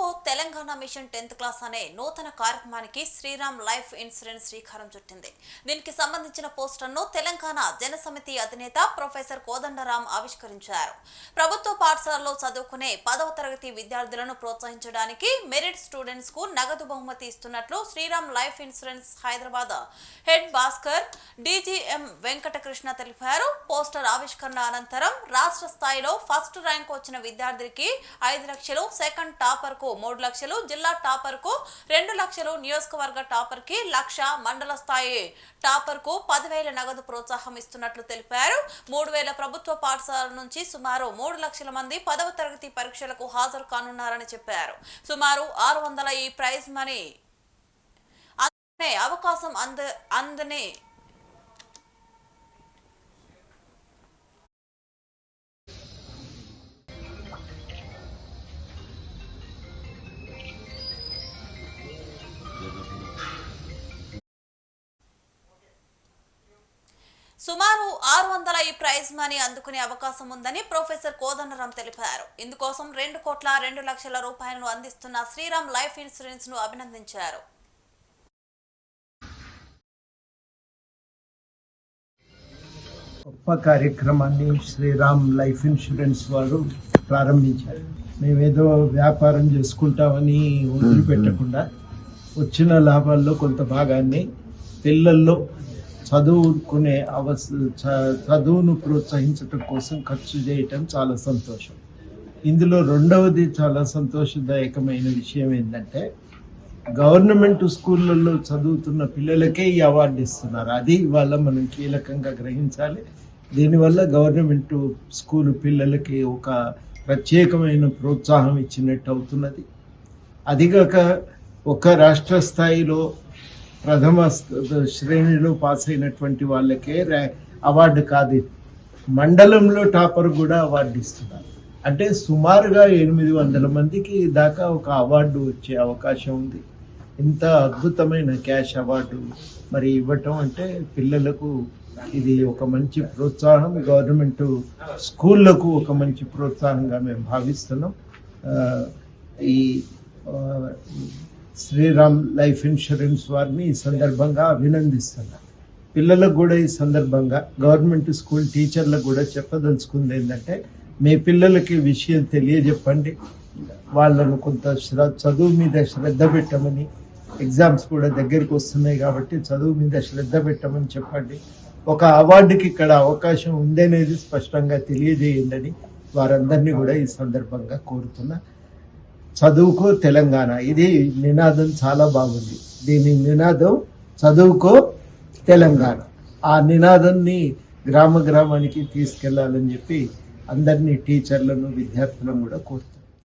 చదువుకో Telangana machine tenth class అనే నూతన కార్యక్రమానికి శ్రీరామ్ లైఫ్ ఇన్సూరెన్స్ శ్రీకారం చుట్టింది. దీనికి సంబంధించిన పోస్టర్ను తెలంగాణ జనసమితి అధినేత ప్రొఫెసర్ కోదండరాం ఆవిష్కరించారు. ప్రభుత్వ పాఠశాలలో చదువుకునే పదవ తరగతి విద్యార్థులను ప్రోత్సహించడానికి మెరిట్ స్టూడెంట్స్కు నగదు బహుమతి ఇస్తున్నట్లు Sriram life insurance Hyderabad head Bhaskar DGM Venkatakrishna తెలిపారు. పోస్టర్ ఆవిష్కరణ అనంతరం రాష్ట్ర స్థాయిలో ఫస్ట్ ర్యాంక్ వచ్చిన విద్యార్థికి ఐదు లక్షలు సెకండ్ టాపర్కు మూడు లక్షలు జిల్లా టాపర్కు రెండు లక్షలు నియోజకవర్గ టాపర్కి లక్ష మండల స్థాయి టాపర్కు పదివేల నగదు ప్రోత్సాహం ఇస్తున్నట్లు తెలిపారు. మూడు వేల ప్రభుత్వ పాఠశాల నుంచి సుమారు మూడు లక్షల మంది పదవ తరగతి పరీక్షలకు హాజరు కానున్నారని చెప్పారు. సుమారు ఆరు వందల ఈ ప్రైజ్ మనీ అవకాశం అంద అందని సుమారు ఆరు వందల ఈ ప్రైజ్ మనీ అందుకునే అవకాశం ఉందని ప్రొఫెసర్ కోదండరాం తెలిపారు. ఇందుకోసం రెండు కోట్ల రెండు లక్షల రూపాయలను అందిస్తున్న శ్రీరామ్ లైఫ్ ఇన్సూరెన్స్ను అభినందించారు. గొప్ప కార్యక్రమాన్ని శ్రీరామ్ లైఫ్ ఇన్సూరెన్స్ వారు ప్రారంభించారు. మేమేదో వ్యాపారం చేసుకుంటామని వదిలిపెట్టకుండా వచ్చిన లాభాల్లో కొంత భాగాన్ని పిల్లల్లో చదువుకునే అవస చ- చదువును ప్రోత్సహించటం కోసం ఖర్చు చేయటం చాలా సంతోషం. ఇందులో రెండవది చాలా సంతోషదాయకమైన విషయం ఏంటంటే గవర్నమెంట్ స్కూళ్ళల్లో చదువుతున్న పిల్లలకే ఈ అవార్డు ఇస్తున్నారు. అది ఇవాళ మనం కీలకంగా గ్రహించాలి. దీనివల్ల గవర్నమెంట్ స్కూల్ పిల్లలకి ఒక ప్రత్యేకమైన ప్రోత్సాహం ఇచ్చినట్టు అవుతున్నది అదిగాక ఒక రాష్ట్ర స్థాయిలో ప్రథమ శ్రేణిలో పాస్ అయినటువంటి వాళ్ళకే అవార్డు కాదు. మండలంలో టాపర్ కూడా అవార్డు ఇస్తున్నారు. అంటే సుమారుగా ఎనిమిది వందల మందికి దాకా ఒక అవార్డు వచ్చే అవకాశం ఉంది. ఇంత అద్భుతమైన క్యాష్ అవార్డు మరి ఇవ్వటం అంటే పిల్లలకు ఇది ఒక మంచి ప్రోత్సాహం. గవర్నమెంట్ స్కూళ్ళకు ఒక మంచి ప్రోత్సాహంగా మేము భావిస్తున్నాం. ఈ శ్రీరామ్ లైఫ్ ఇన్సూరెన్స్ వారిని ఈ సందర్భంగా అభినందిస్తున్నాను పిల్లలకు కూడా ఈ సందర్భంగా గవర్నమెంట్ స్కూల్ టీచర్లకు కూడా చెప్పదలుచుకుంది ఏంటంటే మీ పిల్లలకి విషయం తెలియజెప్పండి. వాళ్ళను కొంత శ్రద్ధ చదువు మీద శ్రద్ధ పెట్టమని ఎగ్జామ్స్ కూడా దగ్గరికి వస్తున్నాయి కాబట్టి చదువు మీద శ్రద్ధ పెట్టమని చెప్పండి. ఒక అవార్డుకి ఇక్కడ అవకాశం ఉందనేది స్పష్టంగా తెలియజేయండి అని వారందరినీ కూడా ఈ సందర్భంగా కోరుతున్నా. చదువుకో తెలంగాణ. ఇది నినాదం చాలా బాగుంది. దీని నినాదం చదువుకో తెలంగాణ. ఆ నినాదాన్ని గ్రామ గ్రామానికి తీసుకెళ్ళాలని చెప్పి అందరినీ టీచర్లను విద్యార్థులను కూడా కోరుతున్నాను